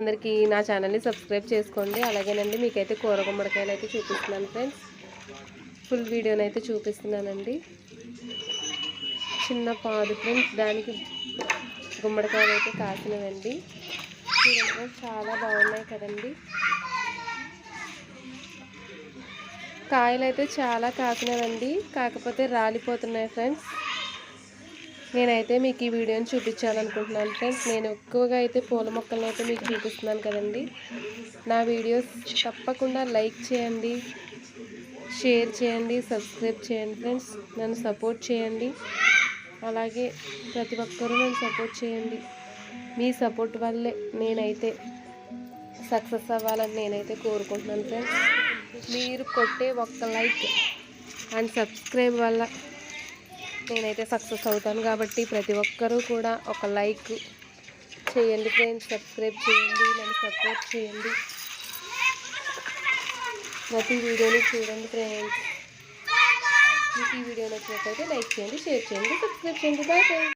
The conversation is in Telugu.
అందరికీ నా ఛానల్ని సబ్స్క్రైబ్ చేసుకోండి. అలాగేనండి మీకైతే కూర గుమ్మడికాయలు అయితే చూపిస్తున్నాను ఫ్రెండ్స్. ఫుల్ వీడియోని అయితే చూపిస్తున్నానండి. చిన్న పాదు ఫ్రెండ్స్ దానికి గుమ్మడికాయలు అయితే కాసినవండి. చూడండి చాలా బాగున్నాయి కదండి. కాయలు అయితే చాలా కాసినవండి కాకపోతే రాలిపోతున్నాయి ఫ్రెండ్స్. నేనైతే మీకు ఈ వీడియోని చూపించాలనుకుంటున్నాను ఫ్రెండ్స్ నేను ఎక్కువగా అయితే పూల మొక్కలను అయితే మీకు చూపిస్తున్నాను కదండి. నా వీడియోస్ తప్పకుండా లైక్ చేయండి షేర్ చేయండి సబ్స్క్రైబ్ చేయండి ఫ్రెండ్స్ నన్ను సపోర్ట్ చేయండి. అలాగే ప్రతి ఒక్కరూ నన్ను సపోర్ట్ చేయండి. మీ సపోర్ట్ వల్లే నేనైతే సక్సెస్ అవ్వాలని నేనైతే కోరుకుంటున్నాను ఫ్రెండ్స్ మీరు కొట్టే ఒక్క లైక్ అండ్ సబ్స్క్రైబ్ వల్ల నేనైతే సక్సెస్ అవుతాను కాబట్టి ప్రతి ఒక్కరూ కూడా ఒక లైక్ చేయండి ఫ్రెండ్స్ సబ్స్క్రైబ్ చేయండి నన్ను సపోర్ట్ చేయండి. ప్రతి వీడియోని చూడండి ఫ్రెండ్స్. మీకు ఈ వీడియో నచ్చినట్లయితే లైక్ చేయండి షేర్ చేయండి సబ్స్క్రైబ్ చేయండి. Bye friends.